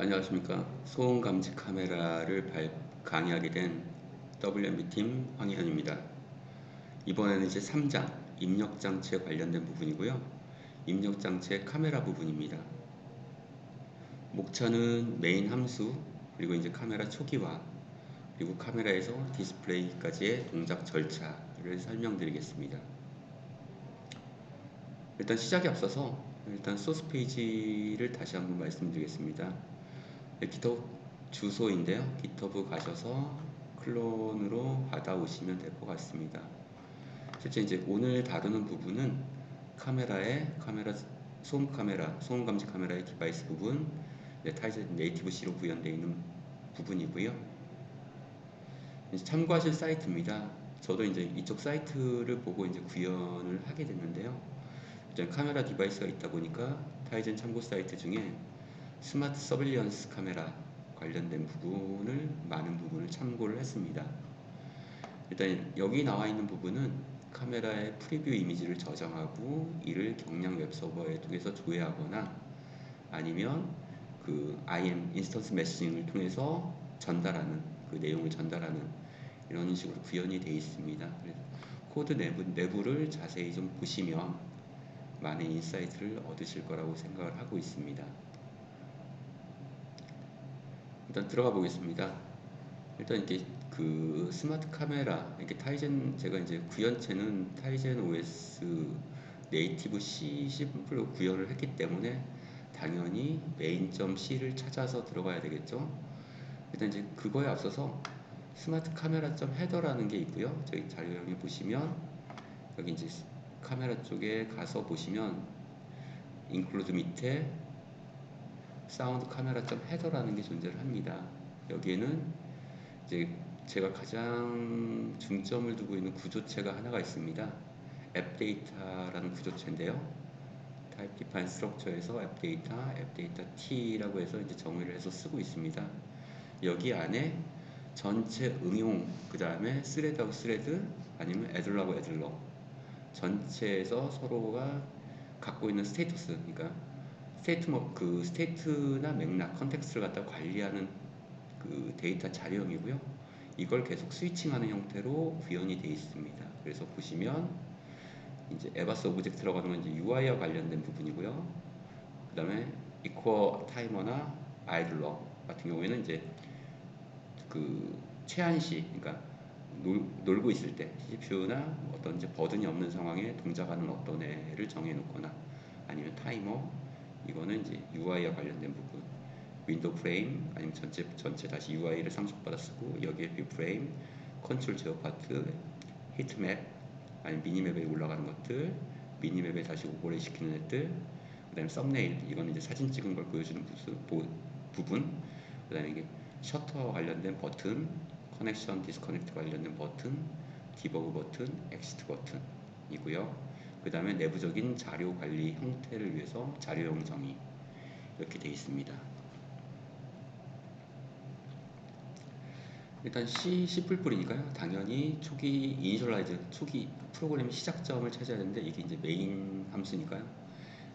안녕하십니까. 소음 감지 카메라를 발- 강의하게 된 WMB 팀 황희현입니다. 이번에는 이제 3장 입력 장치에 관련된 부분이고요. 입력 장치의 카메라 부분입니다. 목차는 메인 함수, 그리고 이제 카메라 초기화, 그리고 카메라에서 디스플레이까지의 동작 절차를 설명드리겠습니다. 일단 시작에 앞서서 일단 소스 페이지를 다시 한번 말씀드리겠습니다. 기톱 주소인데요. 기톱 가셔서 클론으로 받아오시면 될 것 같습니다. 실제 이제 오늘 다루는 부분은 카메라의 카메라 소음 카메라, 소음 감지 카메라의 디바이스 부분, 네, 타이즈 네이티브 C로 구현되어 있는 부분이고요. 참고하실 사이트입니다. 저도 이제 이쪽 사이트를 보고 이제 구현을 하게 됐는데요. 일단 카메라 디바이스가 있다 보니까 타이젠 참고 사이트 중에 스마트 서빌리언스 카메라 관련된 부분을 많은 부분을 참고를 했습니다. 일단 여기 나와 있는 부분은 카메라의 프리뷰 이미지를 저장하고 이를 경량 웹서버에 통해서 조회하거나 아니면 그 IM 인스턴스 메시징을 통해서 전달하는 그 내용을 전달하는 이런 식으로 구현이 되어 있습니다. 그래서 코드 내부, 내부를 자세히 좀 보시면 많은 인사이트를 얻으실 거라고 생각을 하고 있습니다. 일단 들어가 보겠습니다. 일단 이렇게 그 스마트 카메라 이렇게 타이젠 제가 이제 구현체는 타이젠 OS 네이티브 C 심플로 구현을 했기 때문에 당연히 메인.c를 찾아서 들어가야 되겠죠. 일단 이제 그거에 앞서서 스마트 카메라 점 헤더라는 게 있고요. 저희 자료형에 보시면 여기 이제 카메라 쪽에 가서 보시면 인클루드 밑에 사운드 카메라 점 헤더라는 게 존재를 합니다. 여기에는 이제 제가 가장 중점을 두고 있는 구조체가 하나가 있습니다. 앱 데이터라는 구조체인데요. 타입 디파인 스트럭처에서 앱 데이터, 앱 데이터 T라고 해서 이제 정의를 해서 쓰고 있습니다. 여기 안에 전체 응용, 그 다음에 스레드하고 스레드, 아니면 애들러하고 애들러 전체에서 서로가 갖고 있는 스테이터스, 그러니까 스테이트 그 스테이트나 맥락, 컨텍스트를 갖다 관리하는 그 데이터 자료형이고요. 이걸 계속 스위칭하는 형태로 구현이 되어 있습니다. 그래서 보시면 이제 에바스 오브젝트 들어가는 건 이제 UI와 관련된 부분이고요. 그 다음에 이코어 타이머나 아이들러 같은 경우에는 이제 그 최한 시, 그러니까 놀, 놀고 있을 때 CPU나 어떤 이제 버든이 없는 상황에 동작하는 어떤 애를 정해놓거나 아니면 타이머 이거는 이제 UI와 관련된 부분. 윈도우 프레임 아니면 전체 전체 다시 UI를 상속받아 쓰고 여기에 뷰 프레임 컨트롤 제어 파트 히트맵 아니면 미니맵에 올라가는 것들 미니맵에 다시 오버레이 시키는 애들 그 다음에 썸네일 이거는 이제 사진 찍은 걸 보여주는 부분. 그 다음에 이게 셔터 관련된 버튼 커넥션 디스커넥트 관련된 버튼 디버그 버튼 엑시트 버튼이고요 그 다음에 내부적인 자료 관리 형태를 위해서 자료용 정의 이렇게 되어 있습니다. 일단 C, C++이니까요. 당연히 초기 이니셜라이즈, 초기 프로그램의 시작점을 찾아야 되는데 이게 이제 메인 함수니까요.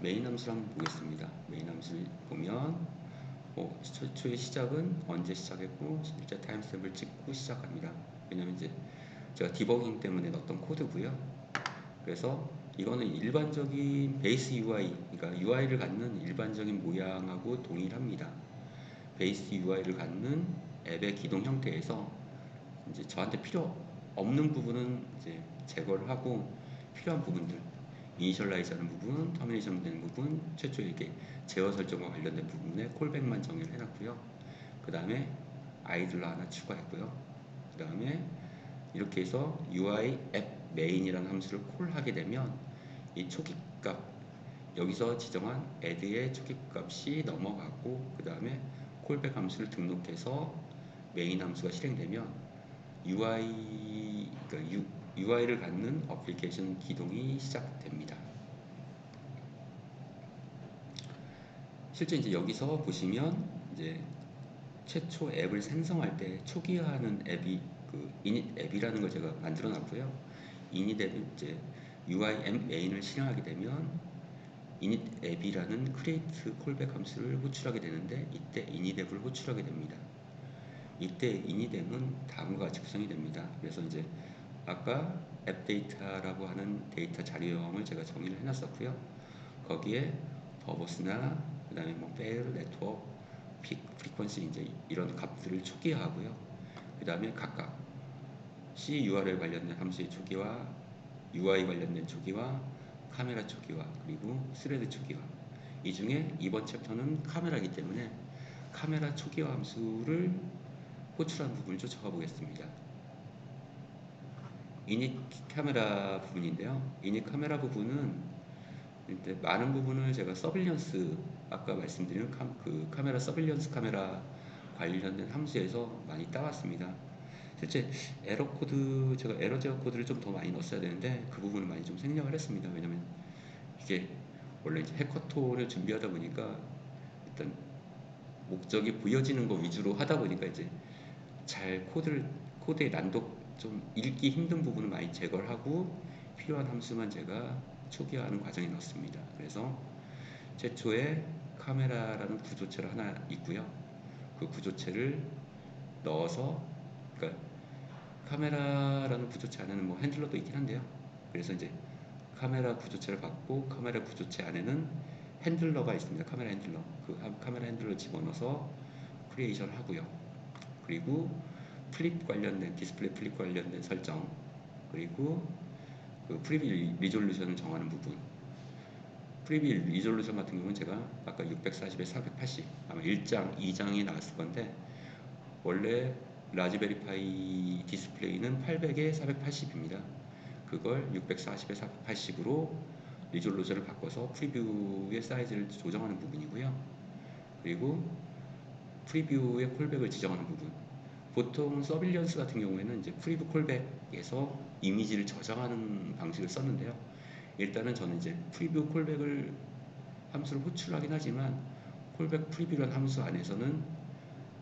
메인 함수를 한번 보겠습니다. 메인 함수를 보면 뭐 최초의 시작은 언제 시작했고 실제 타임스탬프를 찍고 시작합니다. 왜냐면 이제 제가 디버깅 때문에 넣었던 코드고요. 그래서 이거는 일반적인 베이스 UI, 그러니까 UI를 갖는 일반적인 모양하고 동일합니다. 베이스 UI를 갖는 앱의 기동 형태에서 이제 저한테 필요 없는 부분은 이제 제거를 하고 필요한 부분들 이니셜라이즈 하는 부분, 터미네이션 되는 부분, 최초 이렇게 제어 설정과 관련된 부분에 콜백만 정의를 해놨고요. 그 다음에 아이들러 하나 추가했고요. 그 다음에 이렇게 해서 UI 앱 메인이라는 함수를 콜하게 되면 이 초기값 여기서 지정한 add의 초기값이 넘어가고 그 다음에 콜백 함수를 등록해서 메인 함수가 실행되면 UI 그러니까 UI를 갖는 어플리케이션 기동이 시작됩니다. 실제 이제 여기서 보시면 이제 최초 앱을 생성할 때 초기화하는 앱이 그 이닛 앱이라는 걸 제가 만들어 놨고요. 이닛 앱을 이제 UI 메인을 실행하게 되면 init 앱이라는 create 콜백 함수를 호출하게 되는데 이때 init 앱을 호출하게 됩니다. 이때 init 앱은 다음과 같이 구성이 됩니다. 그래서 이제 아까 앱 데이터라고 하는 데이터 자료형을 제가 정의를 해놨었고요. 거기에 버버스나 그 다음에 뭐 베일, 네트워크, 픽, 프리퀀시 이제 이런 값들을 초기화하고요. 그 다음에 각각 C URL 관련된 함수의 초기화, UI 관련된 초기화, 카메라 초기화, 그리고 스레드 초기화. 이 중에 이번 챕터는 카메라이기 때문에 카메라 초기화 함수를 호출한 부분을 쫓아가 보겠습니다. 이닛 카메라 부분인데요. 이닛 카메라 부분은 많은 부분을 제가 서빌리언스 아까 말씀드린 카, 그 카메라 서빌리언스 카메라 관련된 함수에서 많이 따왔습니다. 실제 에러 코드 제가 에러 제어 코드를 좀 더 많이 넣었어야 되는데 그 부분을 많이 좀 생략을 했습니다. 왜냐면 이게 원래 이제 해커톤을 준비하다 보니까 일단 목적이 보여지는 거 위주로 하다 보니까 이제 잘 코드를 코드의 난도 좀 읽기 힘든 부분을 많이 제거를 하고 필요한 함수만 제가 초기화하는 과정에 넣습니다. 그래서 최초에 카메라라는 구조체를 하나 있고요. 그 구조체를 넣어서 그러니까 카메라라는 구조체 안에는 뭐 핸들러도 있긴 한데요. 그래서 이제 카메라 구조체를 갖고 카메라 구조체 안에는 핸들러가 있습니다. 카메라 핸들러. 그 카메라 핸들러 집어넣어서 크리에이션 하고요. 그리고 플립 관련된 디스플레이 플립 관련된 설정 그리고 그 프리뷰 리졸루션을 정하는 부분 프리뷰 리졸루션 같은 경우는 제가 아까 640에 480 아마 1장 2장에 나왔을 건데 원래 라즈베리파이 디스플레이는 800에 480입니다. 그걸 640에 480으로 리졸루션을 바꿔서 프리뷰의 사이즈를 조정하는 부분이고요. 그리고 프리뷰의 콜백을 지정하는 부분. 보통 서빌리언스 같은 경우에는 이제 프리뷰 콜백에서 이미지를 저장하는 방식을 썼는데요. 일단은 저는 이제 프리뷰 콜백을 함수를 호출하긴 하지만 콜백 프리뷰라는 함수 안에서는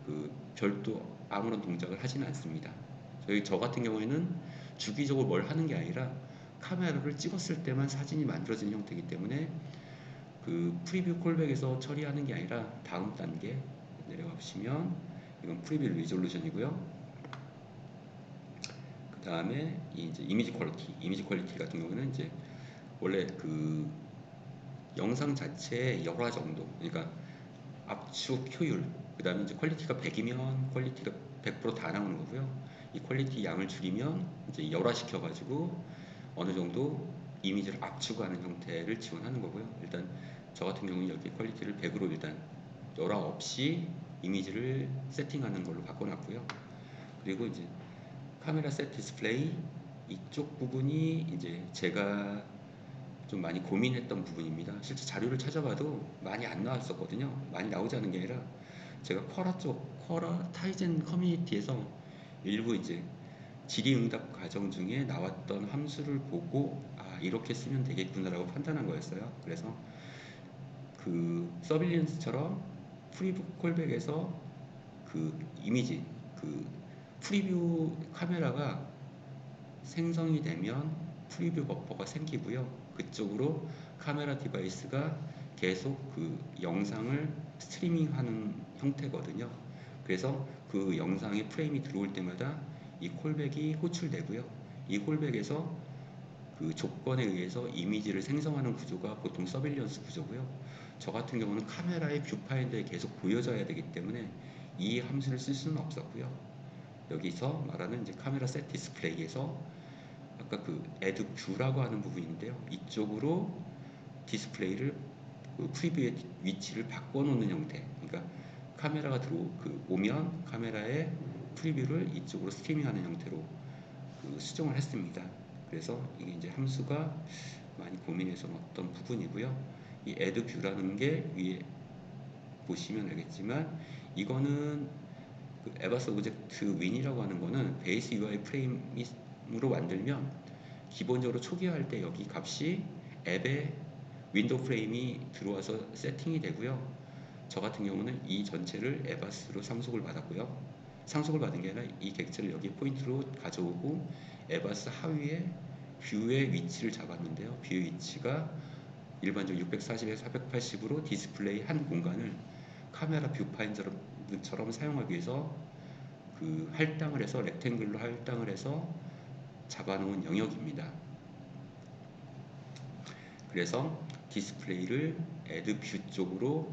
그 별도 아무런 동작을 하지는 않습니다. 저희 저 같은 경우에는 주기적으로 뭘 하는 게 아니라 카메라를 찍었을 때만 사진이 만들어지는 형태이기 때문에 그 프리뷰 콜백에서 처리하는 게 아니라 다음 단계 내려가 보시면 이건 프리뷰 리졸루션이고요. 그 다음에 이제 이미지 퀄리티, 이미지 퀄리티 같은 경우는 이제 원래 그 영상 자체의 열화 정도, 그러니까 압축 효율, 그 다음에 이제 퀄리티가 100이면 퀄리티가 100%다 나오는 거고요. 이 퀄리티 양을 줄이면 이제 열화시켜 가지고 어느 정도 이미지를 압축하는 형태를 지원하는 거고요. 일단 저 같은 경우는 여기 퀄리티를 100으로 일단 열화 없이 이미지를 세팅하는 걸로 바꿔놨고요. 그리고 이제 카메라 셋 디스플레이 이쪽 부분이 이제 제가 좀 많이 고민했던 부분입니다. 실제 자료를 찾아봐도 많이 안 나왔었거든요. 많이 나오지 않은 게 아니라 제가 쿼라 쪽, 쿼라 타이젠 커뮤니티에서 일부 이제 질의응답 과정 중에 나왔던 함수를 보고 아 이렇게 쓰면 되겠구나라고 판단한 거였어요. 그래서 그 서빌리언스처럼 프리뷰 콜백에서 그 이미지 그 프리뷰 카메라가 생성이 되면 프리뷰 버퍼가 생기고요. 그쪽으로 카메라 디바이스가 계속 그 영상을 스트리밍하는 형태거든요. 그래서 그 영상의 프레임이 들어올 때마다 이 콜백이 호출되고요. 이 콜백에서 그 조건에 의해서 이미지를 생성하는 구조가 보통 서빌리언스 구조고요. 저 같은 경우는 카메라의 뷰파인더에 계속 보여져야 되기 때문에 이 함수를 쓸 수는 없었고요. 여기서 말하는 이제 카메라 셋 디스플레이에서 아까 그 뷰라고 하는 부분인데요. 이쪽으로 디스플레이를 그 프리뷰의 위치를 바꿔놓는 형태. 그러니까 카메라가 들어 그 오면 카메라의 프리뷰를 이쪽으로 스트리밍하는 형태로 그 수정을 했습니다. 그래서 이게 이제 함수가 많이 고민해서 어떤 부분이고요. 이 view라는 게 위에 보시면 알겠지만 이거는 그 에바스 오브젝트 윈이라고 하는 거는 베이스 UI 프레임 으로 만들면 기본적으로 초기화할 때 여기 값이 앱에 윈도우 프레임이 들어와서 세팅이 되고요. 저 같은 경우는 이 전체를 에바스로 상속을 받았고요. 상속을 받은 게 아니라 이 객체를 여기 포인트로 가져오고 에바스 하위에 뷰의 위치를 잡았는데요. 뷰의 위치가 일반적 640에 480으로 디스플레이 한 공간을 카메라 뷰파인더처럼 사용하기 위해서 그 할당을 해서 렉탱글로 할당을 해서 잡아놓은 영역입니다. 그래서 디스플레이를 애드 뷰 쪽으로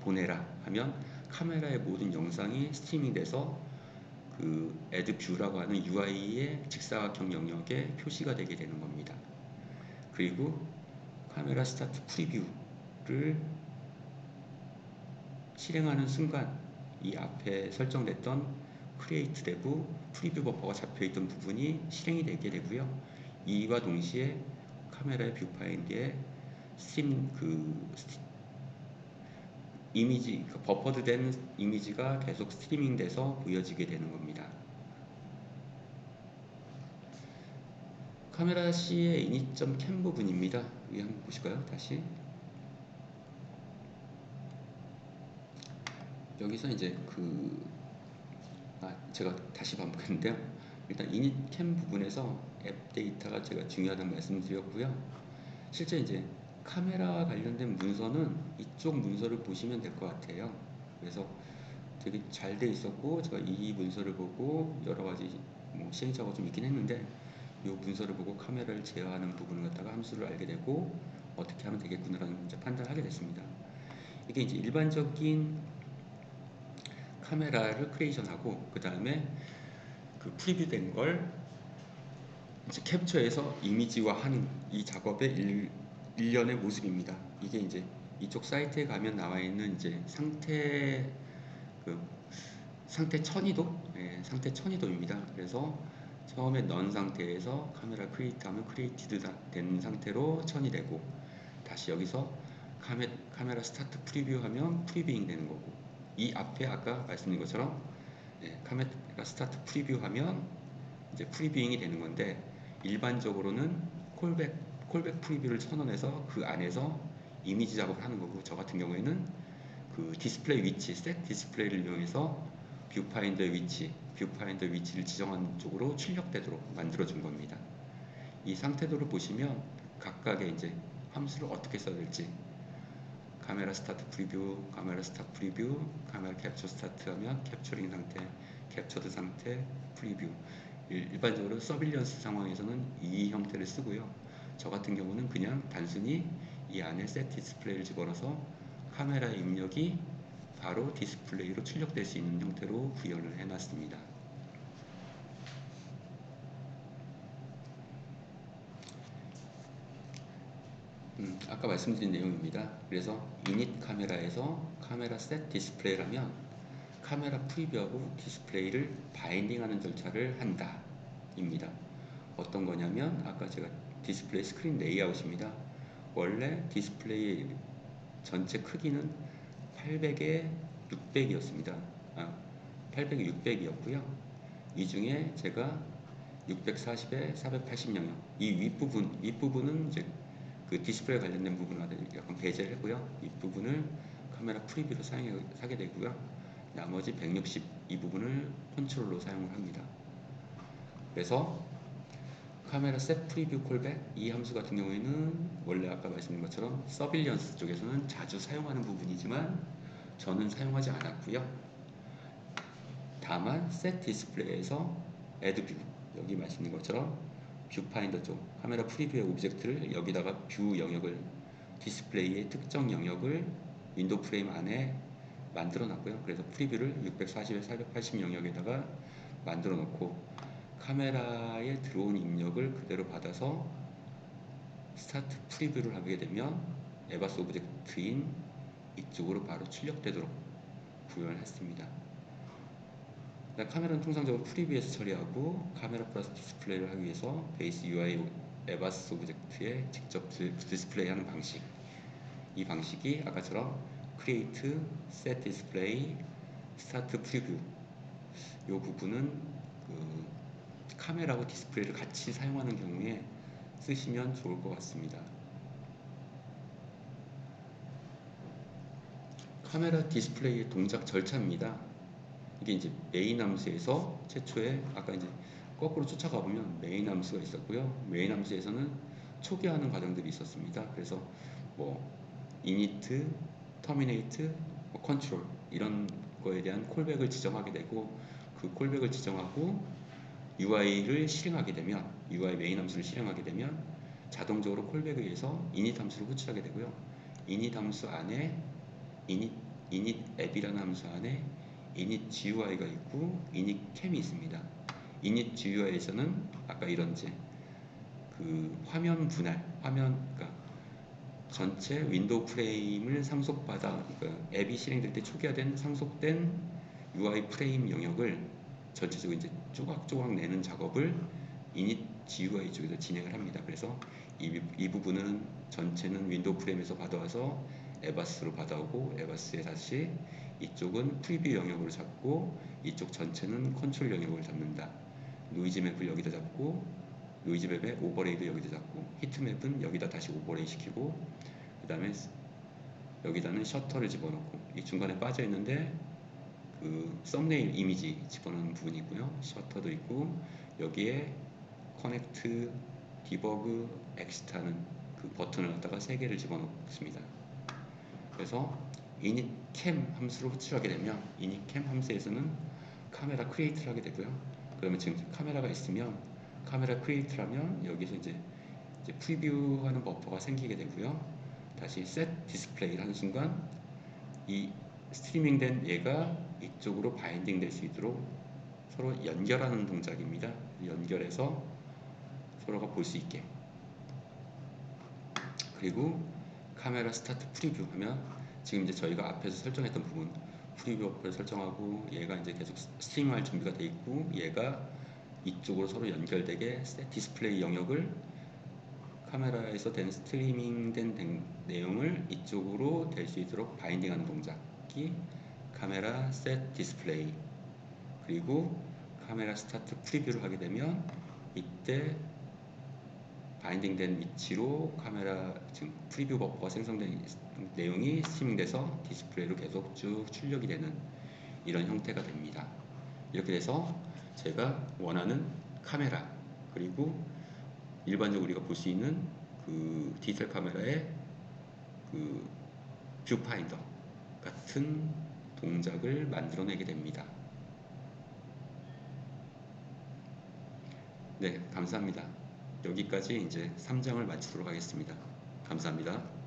보내라 하면 카메라의 모든 영상이 스트리밍 돼서 그 애드 뷰라고 하는 UI의 직사각형 영역에 표시가 되게 되는 겁니다. 그리고 카메라 스타트 프리뷰를 실행하는 순간 이 앞에 설정됐던 크리에이트 대부 프리뷰 버퍼가 잡혀있던 부분이 실행이 되게 되고요. 이와 동시에 카메라의 뷰파인드에 스팀 그 이미지 그 버퍼드 된 이미지가 계속 스트리밍 돼서 보여지게 되는 겁니다. 카메라 C의 init.cam 부분입니다. 여기 한번 보실까요? 다시 여기서 이제 그 아, 제가 다시 반복했는데요. 일단 init.cam 부분에서 앱 데이터가 제가 중요하다는 말씀드렸고요. 실제 이제 카메라와 관련된 문서는 이쪽 문서를 보시면 될 것 같아요. 그래서 되게 잘 돼 있었고 제가 이 문서를 보고 여러 가지 뭐 시행착오가 좀 있긴 했는데 이 문서를 보고 카메라를 제어하는 부분을 갖다가 함수를 알게 되고 어떻게 하면 되겠구나라는 판단을 하게 됐습니다. 이게 이제 일반적인 카메라를 크리에이션하고 그 다음에 그 프리뷰된 걸 이제 캡처해서 이미지화하는 이 작업의 일, 일련의 모습입니다. 이게 이제 이쪽 사이트에 가면 나와 있는 이제 상태 그 상태 천이도 예, 상태 천이도입니다. 그래서 처음에 넌 상태에서 카메라 크리에이트하면 크리에이티드 된 상태로 천이 되고 다시 여기서 카메, 카메라 스타트 프리뷰 하면 프리뷰잉 되는 거고 이 앞에 아까 말씀드린 것처럼 예, 카메라 스타트 프리뷰 하면 이제 프리뷰잉이 되는 건데 일반적으로는 콜백 콜백 프리뷰를 선언해서 그 안에서 이미지 작업을 하는 거고 저 같은 경우에는 그 디스플레이 위치, 셋 디스플레이를 이용해서 뷰파인더의 위치, 뷰파인더 위치를 지정하는 쪽으로 출력되도록 만들어 준 겁니다. 이 상태도를 보시면 각각의 이제 함수를 어떻게 써야 될지 카메라 스타트 프리뷰, 카메라 스타트 프리뷰, 카메라 캡처 스타트 하면 캡처링 상태, 캡처드 상태, 프리뷰 일반적으로 서빌리언스 상황에서는 이 형태를 쓰고요. 저 같은 경우는 그냥 단순히 이 안에 셋 디스플레이를 집어넣어서 카메라 입력이 바로 디스플레이로 출력될 수 있는 형태로 구현을 해놨습니다. 음, 아까 말씀드린 내용입니다. 그래서 유닛 카메라에서 카메라 셋 디스플레이라면 카메라 프리뷰하고 디스플레이를 바인딩하는 절차를 한다 입니다. 어떤 거냐면 아까 제가 디스플레이 스크린 레이아웃입니다. 원래 디스플레이 전체 크기는 800에 600이었습니다. 아, 800에 600이었고요. 이 중에 제가 640에 480 영역 이 윗부분 윗부분은 이제 그 디스플레이 관련된 부분을 약간 배제를 했고요. 윗부분을 카메라 프리뷰로 사용하게 되고요. 나머지 160 이 부분을 컨트롤로 사용을 합니다. 그래서 카메라 셋 프리뷰 콜백 이 함수 같은 경우에는 원래 아까 말씀드린 것처럼 서빌리언스 쪽에서는 자주 사용하는 부분이지만 저는 사용하지 않았고요. 다만 셋 디스플레이에서 애드 뷰 여기 말씀드린 것처럼 뷰파인더 쪽 카메라 프리뷰의 오브젝트를 여기다가 뷰 영역을 디스플레이의 특정 영역을 윈도우 프레임 안에 만들어 놨고요. 그래서 프리뷰를 640에 480 영역에다가 만들어 놓고 카메라에 들어온 입력을 그대로 받아서 스타트 프리뷰를 하게 되면 에바스 오브젝트인 이쪽으로 바로 출력되도록 구현을 했습니다. 카메라는 통상적으로 프리뷰에서 처리하고 카메라 플러스 디스플레이를 하기 위해서 베이스 UI 에바스 오브젝트에 직접 디스플레이하는 방식 이 방식이 아까처럼 create, set display, start preview 이 부분은 그 카메라하고 디스플레이를 같이 사용하는 경우에 쓰시면 좋을 것 같습니다. 카메라 디스플레이의 동작 절차입니다. 이게 이제 메인 함수에서 최초에 아까 이제 거꾸로 쫓아가 보면 메인 함수가 있었고요. 메인 함수에서는 초기화하는 과정들이 있었습니다. 그래서 뭐 init, terminate, 뭐 control 이런 거에 대한 콜백을 지정하게 되고 그 콜백을 지정하고 UI를 실행하게 되면 UI 메인 함수를 실행하게 되면 자동적으로 콜백에 의해서 init 함수를 호출하게 되고요. init 함수 안에 init, init 앱이라는 함수 안에 init GUI가 있고 init 캠이 있습니다. init GUI에서는 아까 이런 이제 그 화면 분할, 화면 그러니까 전체 윈도우 프레임을 상속받아 그러니까 앱이 실행될 때 초기화된 상속된 UI 프레임 영역을 전체적으로 이제 조각조각 내는 작업을 init GUI 쪽에서 진행을 합니다. 그래서 이, 이 부분은 전체는 윈도우 프레임에서 받아와서 에바스로 받아오고 에바스에 다시 이쪽은 프리뷰 영역으로 잡고 이쪽 전체는 컨트롤 영역을 잡는다. 노이즈 맵을 여기다 잡고 노이즈 맵의 오버레이도 여기다 잡고 히트 맵은 여기다 다시 오버레이 시키고 그 다음에 여기다는 셔터를 집어넣고 이 중간에 빠져 있는데 그 썸네일 이미지 집어넣는 부분이 있고요 셔터도 있고 여기에 커넥트 디버그 엑스타는 그 버튼을 갖다가 세 개를 집어넣습니다 그래서 init cam 함수를 호출하게 되면 init cam 함수에서는 카메라 크리에이트를 하게 되고요 그러면 지금 카메라가 있으면 카메라 크리에이트라면 여기서 이제, 이제 프리뷰하는 버퍼가 생기게 되고요. 다시 set 디스플레이를 하는 순간 이 스트리밍된 얘가 이쪽으로 바인딩 될 수 있도록 서로 연결하는 동작입니다. 연결해서 서로가 볼 수 있게. 그리고 카메라 스타트 프리뷰 하면 지금 이제 저희가 앞에서 설정했던 부분 프리뷰 버퍼를 설정하고 얘가 이제 계속 스트리밍할 준비가 돼 있고 얘가 이쪽으로 서로 연결되게 디스플레이 영역을 카메라에서 된 스트리밍 된 내용을 이쪽으로 될 수 있도록 바인딩하는 동작이 카메라 셋 디스플레이. 그리고 카메라 스타트 프리뷰를 하게 되면 이때 바인딩된 위치로 카메라 지금 프리뷰 버퍼가 생성된 내용이 스트리밍돼서 디스플레이로 계속 쭉 출력이 되는 이런 형태가 됩니다. 이렇게 돼서 제가 원하는 카메라 그리고 일반적으로 우리가 볼 수 있는 그 디지털 카메라의 그 뷰파인더 같은 동작을 만들어내게 됩니다. 네, 감사합니다. 여기까지 이제 3장을 마치도록 하겠습니다. 감사합니다.